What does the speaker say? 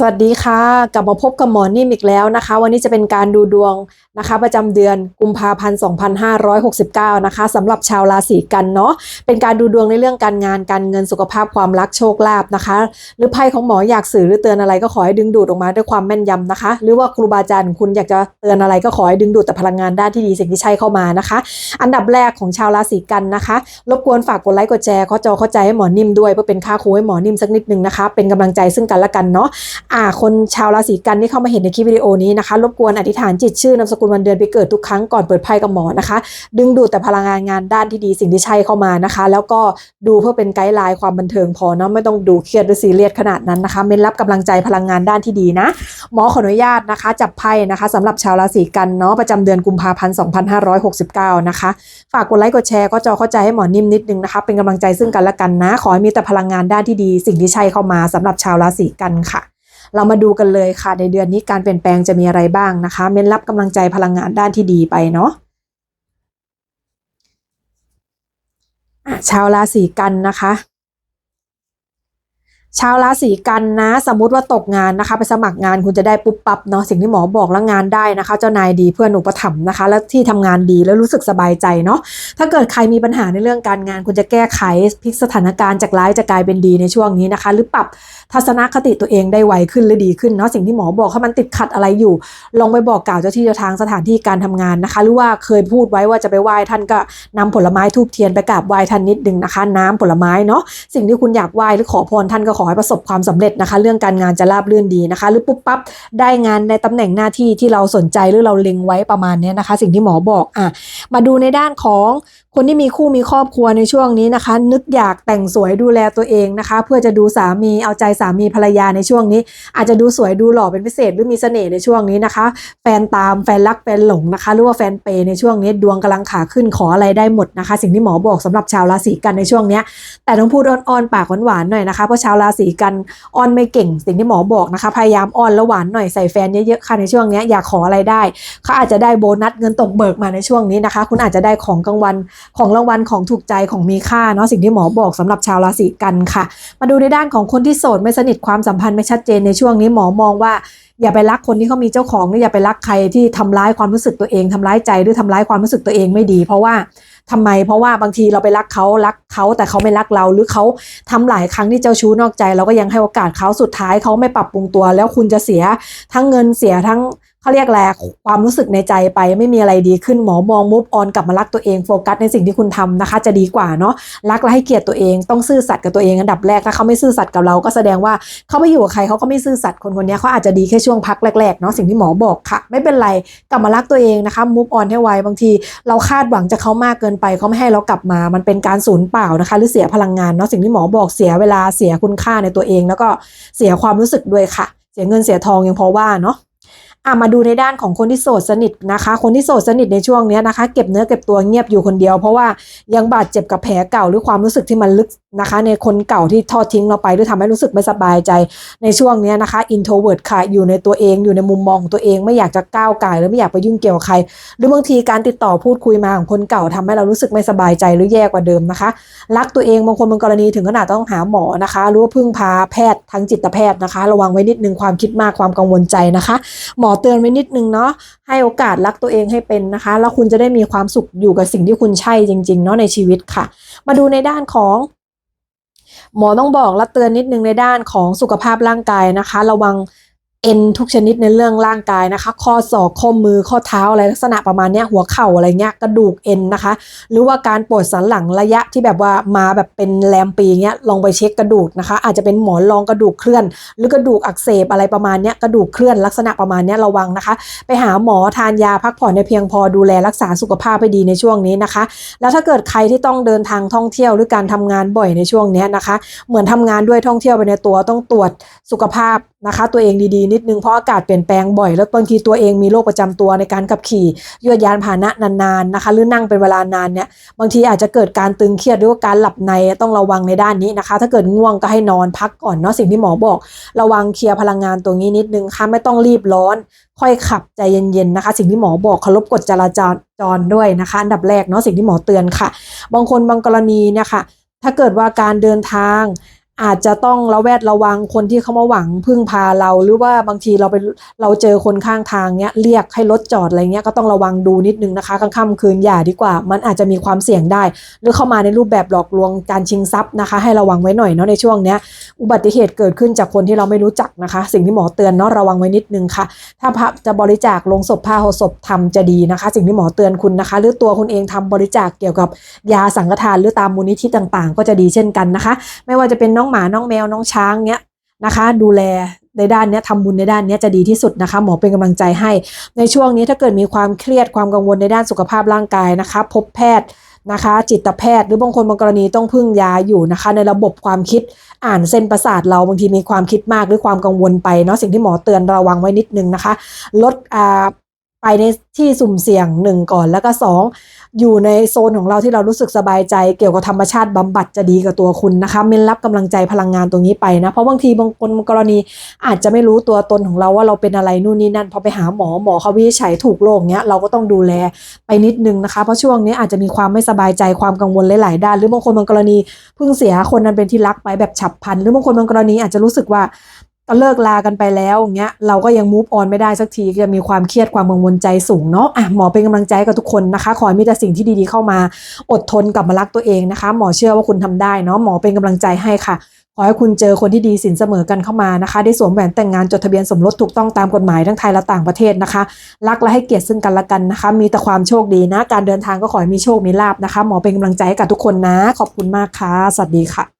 สวัสดีค่ะ กลับมาพบกับหมอนิ่มอีกแล้วนะคะ วันนี้จะเป็นการดูดวงนะคะ ประจำเดือนกุมภาพันธ์ 2569 นะคะสำหรับชาวราศีกันเนาะเป็นการดูดวงในเรื่องการงานการเงินสุขภาพความรักโชคลาภนะคะ หรือไพ่ของหมออยากสื่อหรือเตือนอะไรก็ขอให้ดึงดูดออกมาด้วยความแม่นยำนะคะ หรือว่าครูบาอาจารย์คุณอยากจะเตือนอะไรก็ขอให้ดึงดูดแต่พลังงานด้านที่ดีสิ่งที่ใช่เข้ามานะคะ อันดับแรกของชาวราศีกันนะคะ รบกวนฝากกดไลค์กดแชร์ข้อจอเข้าใจให้หมอนิ่มด้วยเพื่อเป็นค่าครูให้หมอนิ่มสักนิดนึงนะคะ เป็นกำลังใจซึ่งกันและกันเนาะอ่าคนชาวราศีกันที่เข้ามาเห็นในคลิปวิดีโอนี้นะคะ รบกวนอธิษฐานจิตชื่อนามสกุลวันเดือนไปเกิดทุกครั้งก่อนเปิดไพ่กับหมอนะคะ ดึงดูดแต่พลังงานงานด้านที่ดีสิ่งที่ใช่เข้ามานะคะ แล้วก็ดูเพื่อเป็นไกด์ไลน์ความบันเทิงพอเนาะไม่ต้องดูเครียดหรือซีเรียสขนาดนั้นนะคะเม้นรับกำลังใจพลังงานด้านที่ดีนะหมอขออนุญาตนะคะ จับไพ่นะคะสำหรับชาวราศีกันเนาะประจำเดือนกุมภาพันธ์2569 นะคะ ฝากกดไลค์กดแชร์ก็จอเข้าใจให้หมอนิ่มนิดนึงนะคะ เป็นกำลังใจซึ่งกันและกันนะ ขอให้มีแต่พลังงานด้านที่ดี สิ่งที่ใช่เข้ามาสำหรับชาวราศีกันค่ะ เรามาดูกันเลยค่ะ ในเดือนนี้การเปลี่ยนแปลงจะมีอะไรบ้างนะคะ เม้นรับกำลังใจพลังงานด้านที่ดีไปเนาะอะชาวราศีกันนะคะ ชาวราศีกันนะสมมุติว่าตกงานนะคะ ไปสมัครงานคุณจะได้ปุ๊บปั๊บเนาะสิ่งที่หมอบอกแล้วงานได้นะคะ เจ้านายดีเพื่อนอุปถัมภ์นะคะ แล้วที่ทำงานดีแล้วรู้สึกสบายใจเนาะถ้าเกิดใครมีปัญหาในเรื่องการงาน คุณจะแก้ไขพลิกสถานการณ์จากร้ายจะกลายเป็นดีในช่วงนี้นะคะ หรือปรับทัศนคติตัวเองได้ไวขึ้นหรือดีขึ้นเนาะสิ่งที่หมอบอกถ้ามันติดขัดอะไรอยู่ ลองไปบอกกล่าวเจ้าที่เจ้าทางสถานที่การทำงานนะคะ หรือว่าเคยพูดไว้ว่าจะไปไหว้ท่านก็นำผลไม้ทูบเทียนไปกราบไหว้ท่านนิดนึงนะคะ น้ำผลไม้เนาะสิ่งที่คุณอยากไหว้หรือขอพรท่านก็ขอให้ประสบความสำเร็จนะคะ เรื่องการงานจะราบรื่นดีนะคะ หรือปุ๊บปั๊บได้งานในตำแหน่งหน้าที่ที่เราสนใจหรือเราเล็งไว้ประมาณนี้นะคะ สิ่งที่หมอบอกอะมาดูในด้านของคนที่มีคู่มีครอบครัวในช่วงนี้นะคะ นึกอยากแต่งสวยดูแลตัวเองนะคะ เพื่อจะดูสามีเอาใจสามีภรรยาในช่วงนี้ อาจจะดูสวยดูหล่อเป็นพิเศษหรือมีเสน่ห์ในช่วงนี้นะคะ แฟนตามแฟนรักแฟนหลงนะคะ หรือว่าแฟนเปย์ในช่วงนี้ดวงกำลังขาขึ้นขออะไรได้หมดนะคะ สิ่งที่หมอบอกสำหรับชาวราศีกันในช่วงนี้แต่ต้องพูดอ่อนๆปากหวานๆหน่อยนะคะเพราะชาวราศีกันอ้อนไม่เก่ง สิ่งที่หมอบอกนะคะ พยายามอ้อนแล้วหวานหน่อยใส่แฟนเยอะๆค่ะในช่วงนี้อยากขออะไรได้เขาอาจจะได้โบนัสเงินตกเบิกมาในช่วงนี้นะคะ คุณอาจจะได้ของกลางวันของรางวัลของถูกใจของมีค่าเนาะสิ่งที่หมอบอกสำหรับชาวราศีกันค่ะ มาดูในด้านของคนที่โสดไม่สนิทความสัมพันธ์ไม่ชัดเจนในช่วงนี้หมอมองว่าอย่าไปรักคนที่เขามีเจ้าของหรืออย่าไปรักใครที่ทำร้ายความรู้สึกตัวเองทำร้ายใจหรือทำร้ายความรู้สึกตัวเองไม่ดี เพราะว่า ทำไม เพราะว่าบางทีเราไปรักเขารักเขาแต่เขาไม่รักเรา หรือเขาทำหลายครั้งที่เจ้าชู้นอกใจ เราก็ยังให้โอกาสเขาสุดท้ายเขาไม่ปรับปรุงตัว แล้วคุณจะเสียทั้งเงินเสียทั้ง เขาเรียกแลความรู้สึกในใจไปไม่มีอะไรดีขึ้นหมอมองมุฟออนกลับมารักตัวเองโฟกัสในสิ่งที่คุณทำนะคะ จะดีกว่าเนาะรักและให้เกียรติตัวเองต้องซื่อสัตย์กับตัวเองอันดับแรกถ้าเขาไม่ซื่อสัตย์กับเราก็แสดงว่าเขาไม่อยู่กับใครเขาก็ไม่ซื่อสัตย์คนคนนี้เขาอาจจะดีแค่ช่วงพักแรกๆเนาะสิ่งที่หมอบอกค่ะ ไม่เป็นไรกลับมารักตัวเองนะคะมุฟออนให้ไวบางที เราคาดหวังจากเขามากเกินไปเขาไม่ให้เรากลับมา มันเป็นการสูญเปล่านะคะ หรือเสียพลังงานเนาะสิ่งที่หมอบอกเสียเวลาเสียคุณค่าในตัวเอง แล้วก็เสียความรู้สึกด้วยค่ะ เสียเงินเสียทองยังพอว่าเนาะ อะมาดูในด้านของคนที่โสดสนิทนะคะ คนที่โสดสนิทในช่วงนี้นะคะ เก็บเนื้อเก็บตัวเงียบอยู่คนเดียว เพราะว่ายังบาดเจ็บกับแผลเก่าหรือความรู้สึกที่มันลึก นะคะ ในคนเก่าที่ทอดทิ้งเราไปหรือทำให้รู้สึกไม่สบายใจในช่วงนี้นะคะ introvert ค่ะอยู่ในตัวเองอยู่ในมุมมองของตัวเองไม่อยากจะก้าวไก่หรือไม่อยากไปยุ่งเกี่ยวกับใคร หรือบางทีการติดต่อพูดคุยมาของคนเก่าทำให้เรารู้สึกไม่สบายใจหรือแย่กว่าเดิมนะคะ รักตัวเองบางคนบางกรณีถึงขนาดต้องหาหมอนะคะหรือว่าพึ่งพาแพทย์ทางจิตแพทย์นะคะ ระวังไว้นิดนึงความคิดมากความกังวลใจนะคะ หมอเตือนไว้นิดนึงเนาะให้โอกาสรักตัวเองให้เป็นนะคะ แล้วคุณจะได้มีความสุขอยู่กับสิ่งที่คุณใช่จริงๆเนาะในชีวิตค่ะ มาดูในด้านของ หมอต้องบอกและเตือนนิดนึงในด้านของสุขภาพร่างกายนะคะ ระวัง เอ็นทุกชนิดในเรื่องร่างกายนะคะ ข้อศอกข้อมือข้อเท้าอะไรลักษณะประมาณเนี้ยหัวเข่าอะไรเงี้ยกระดูกเอ็นนะคะ หรือว่าการปวดสันหลังระยะที่แบบว่ามาแบบเป็นแรมปีเงี้ยลองไปเช็คกระดูกนะคะ อาจจะเป็นหมอนรองกระดูกเคลื่อน หรือกระดูกอักเสบอะไรประมาณเนี้ยกระดูกเคลื่อนลักษณะประมาณเนี้ยระวังนะคะ ไปหาหมอทานยาพักผ่อนในเพียงพอดูแลรักษาสุขภาพให้ดีในช่วงนี้นะคะ แล้วถ้าเกิดใครที่ต้องเดินทางท่องเที่ยวหรือการทำงานบ่อยในช่วงนี้นะคะ เหมือนทำงานด้วยท่องเที่ยวไปในตัวต้องตรวจสุขภาพ นะคะ ตัวเองดีๆ นิดนึงเพราะอากาศเปลี่ยนแปลงบ่อย แล้วบางทีตัวเองมีโรคประจำตัวในการขับขี่ยวดยานพาหนะนานๆนะคะ หรือนั่งเป็นเวลานานเนี่ยบางทีอาจจะเกิดการตึงเครียดหรือว่าการหลับในต้องระวังในด้านนี้นะคะ ถ้าเกิดง่วงก็ให้นอนพักก่อนเนาะสิ่งที่หมอบอก ระวังเคลียร์พลังงานตัวนี้นิดนึงค่ะไม่ต้องรีบร้อน ค่อยขับใจเย็นๆนะคะ สิ่งที่หมอบอกเคารพกฎจราจรจรด้วยนะคะอันดับแรกเนาะสิ่งที่หมอเตือนค่ะ บางคนบางกรณีเนี่ยค่ะถ้าเกิดว่าการเดินทาง อาจจะต้องระแวดระวังคนที่เขามาหวังพึ่งพาเรา หรือว่าบางทีเราไปเราเจอคนข้างทางเนี้ยเรียกให้รถจอดอะไรเงี้ยก็ต้องระวังดูนิดนึงนะคะกลางค่ำคืนอย่าดีกว่า มันอาจจะมีความเสี่ยงได้ หรือเข้ามาในรูปแบบหลอกลวงการชิงทรัพย์นะคะ ให้ระวังไว้หน่อยเนาะในช่วงเนี้ยอุบัติเหตุเกิดขึ้นจากคนที่เราไม่รู้จักนะคะ สิ่งที่หมอเตือนเนาะระวังไว้นิดนึงค่ะ ถ้าพระจะบริจาคลงศพผ้าห่อศพทำจะดีนะคะ สิ่งที่หมอเตือนคุณนะคะ หรือตัวคุณเองทำบริจาคเกี่ยวกับยาสังฆทานหรือตามมูลนิธิต่างๆ ก็จะดีเช่นกันนะคะ ไม่ว่าจะเป็นน้ององหมาน้องแมวน้องช้างเนี้ยนะคะ ดูแลในด้านนี้ทำบุญในด้านนี้จะดีที่สุดนะคะ หมอเป็นกำลังใจให้ ในช่วงนี้ถ้าเกิดมีความเครียดความกังวลในด้านสุขภาพร่างกายนะคะ พบแพทย์นะคะ จิตแพทย์หรือบางคนบางกรณีต้องพึ่งยาอยู่นะคะ ในระบบความคิดอ่านเส้นประสาทเราบางทีมีความคิดมากหรือความกังวลไปเนาะสิ่งที่หมอเตือนระวังไว้นิดนึงนะคะ ลดอ่า ไปในที่สุ่มเสี่ยงหนึ่งก่อนแล้วก็สองอยู่ในโซนของเราที่เรารู้สึกสบายใจ เกี่ยวกับธรรมชาติบำบัดจะดีกับตัวคุณนะคะเม้นรับกำลังใจพลังงานตรงนี้ไปนะ เพราะบางทีบางคนบางกรณีอาจจะไม่รู้ตัวตนของเราว่าเราเป็นอะไรนู่นนี่นั่นพอไปหาหมอหมอเขาวินิจฉัยถูกโรคเนี้ยเราก็ต้องดูแลไปนิดนึงนะคะ เพราะช่วงนี้อาจจะมีความไม่สบายใจความกังวลหลาย ๆ ด้าน หรือบางคนบางกรณีเพิ่งเสียคนนั้นเป็นที่รักไปแบบฉับพลันหรือบางคนบางกรณีอาจจะรู้สึกว่า เลิกลากันไปแล้วอย่างเงี้ยเราก็ยังมูฟออนไม่ได้สักทีจะมีความเครียดความกังวลใจสูงเนาะอะหมอเป็นกำลังใจกับทุกคนนะคะ ขอให้มีแต่สิ่งที่ดีๆเข้ามาอดทนกลับมารักตัวเองนะคะ หมอเชื่อว่าคุณทำได้เนาะหมอเป็นกำลังใจให้ค่ะ ขอให้คุณเจอคนที่ดีสินเสมอกันเข้ามานะคะ ได้สวมแหวนแต่งงานจดทะเบียนสมรสถูกต้องตามกฎหมายทั้งไทยและต่างประเทศนะคะ รักและให้เกียรติซึ่งกันและกันนะคะ มีแต่ความโชคดีนะ การเดินทางก็ขอให้มีโชคมีลาบนะคะ หมอเป็นกำลังใจให้กับทุกคนนะ ขอบคุณมากค่ะสวัสดีค่ะ